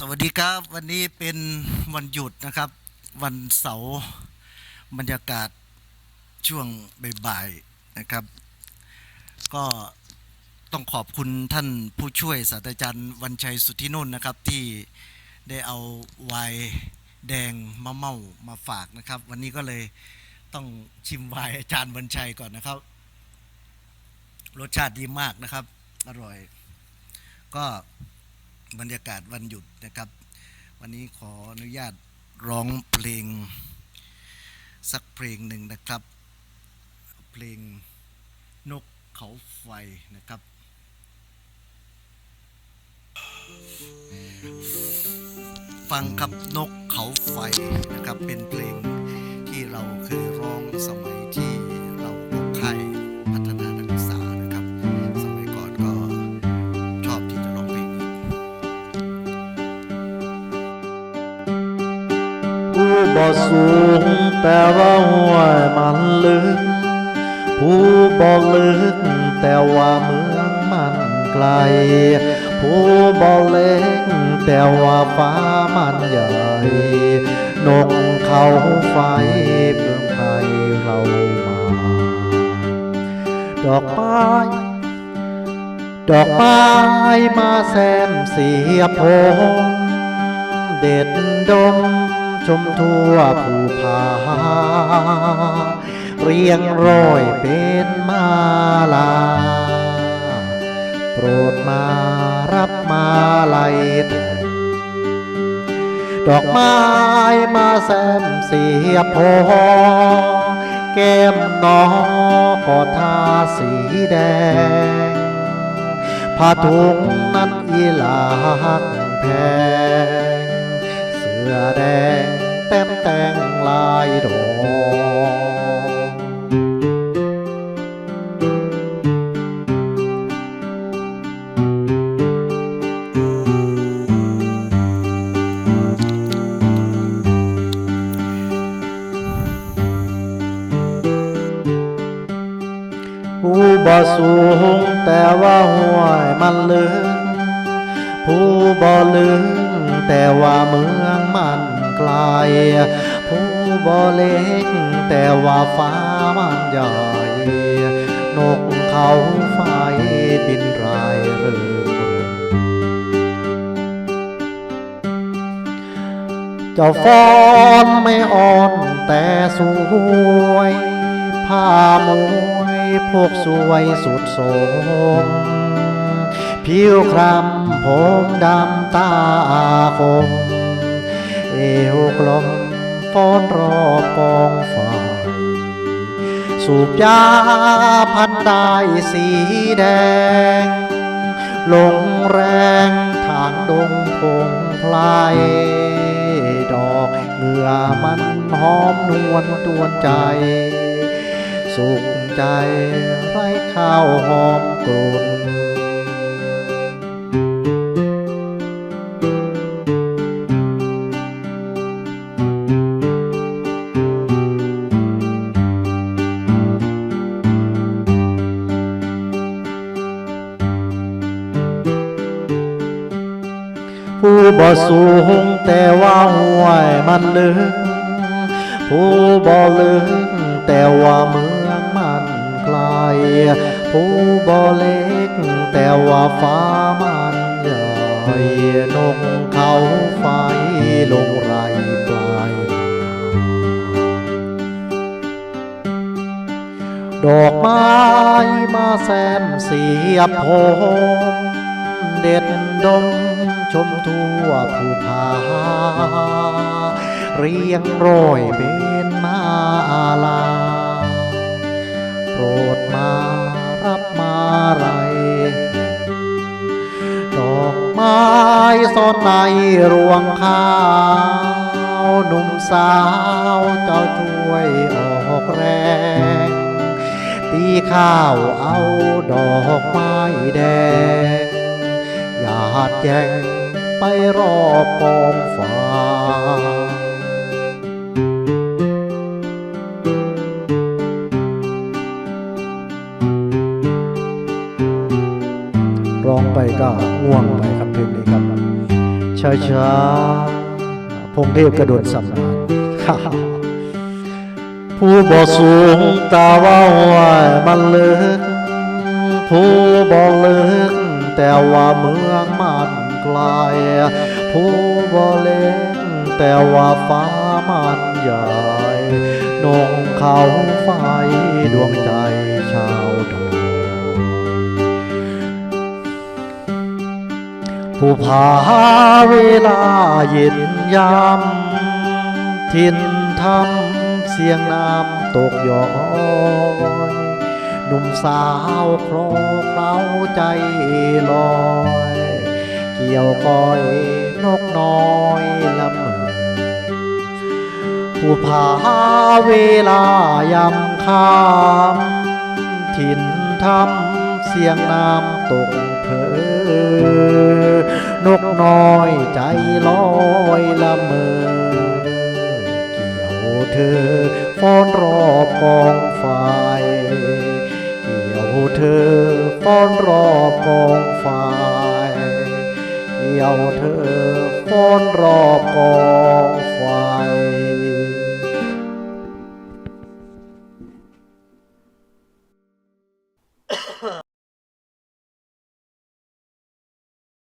สวัสดีครับ วันนี้เป็นวันหยุดนะครับ วันเสาร์บรรยากาศช่วงบ่ายๆนะครับ ก็ต้องขอบคุณท่านผู้ช่วยศาสตราจารย์วันชัยสุทธินุ่นนะครับ ที่ได้เอาไวน์แดงมะเม่ามาฝากนะครับ วันนี้ก็เลยต้องชิมไวน์อาจารย์วันชัยก่อนนะครับ รสชาติดีมากนะครับ อร่อย ก็ บรรยากาศวันหยุดนะครับ วันนี้ขออนุญาตร้องเพลง สักเพลงหนึ่งนะครับ เพลงนกเขาไฟนะครับ ฟังครับนกเขาไฟนะครับเป็นเพลงที่เราเคยร้องสมัยที่ บ่สูงแต่ว่าห้วยมันลึก ผู้บ่ลึกแต่ว่าเมืองมันไกล ผู้บ่เล็กแต่ว่าฟ้ามันใหญ่นกเขาไฟเมืองไทยเรามา ดอกไม้ดอกไม้มาแซมเสียพงเด็ดดม ชมทั่วภูผาเรียงร้อยเป็นมาลา โปรดมารับมาลัยดอกไม้มาแซมเสียพอ แก้มน้องก็ทาสีแดงผ้าถุงนั้นอีหลากแพง ดอกผู้บ่สูงแต่ว่าห้วยมันลึกผู้บ่ลึกแต่ว่าเมืองมันไกล บ่เล็ก แต่ว่าฟ้ามันใหญ่นกเขาไฟบินรายเริงเจ้าฟ้อนไม่อ่อนแต่สวยผ้ามวยพวกสวยสุดโสมผิวคล้ำผมดำตาคม เอวกลม ฟ้อนรอบกองไฟสูบยาพันได้สีแดง ลงแรงทางดงพงพลายดอกเหงื่อมันหอมนวลตวนใจ สุขใจไร้ข้าวหอมกลุ่น บ่สูงแต่ว่าห้วยมันลึกผู้บ่ลึกแต่ว่าเมืองมันไกล ผู้บ่เล็กแต่ว่าฟ้ามันใหญ่นกเขาไฟลงไรปลายนาดอกไม้มาแซมเสียบพงเด็ดดม ชมทั่วภูผาเรียงร้อยเป็นมาลา โปรดมารับมาไรดอกไม้ซ่อนในรวงข้าวหนุ่มสาวเจ้าช่วยออกแรงตีข้าวเอาดอกไม้แดงาดแยงไปรอบกองฟางร้องไปก็ง่วงไปครับเพลงนี้ครับ ช้าช้าๆพงเทพกระโดดสำนานผู้บ่สูงตาว่าว่ามันเลิกผู้บ่เลิก แต่ว่าเมืองมันไกลผู้บ่เล็กแต่ว่าฟ้ามันใหญ่นงเขาไฟดวงใจชาวดอยผู้พาเวลาเย็นยามทินทำเสียงน้ำตกย้อยหนุ่มสาวคร เคล้าใจลอย เกี่ยวก้อยนกน้อยละเมอผู้พาเวลายำคำถิ่นทำเสียงน้ำตกเพอนกน้อยใจลอยละเมอ เกี่ยวเธอฟ้อนรอบกองไฟ เกี่ยวเธอ กองไฟเกี่ยวเธอฟ้อนรอบกองไฟ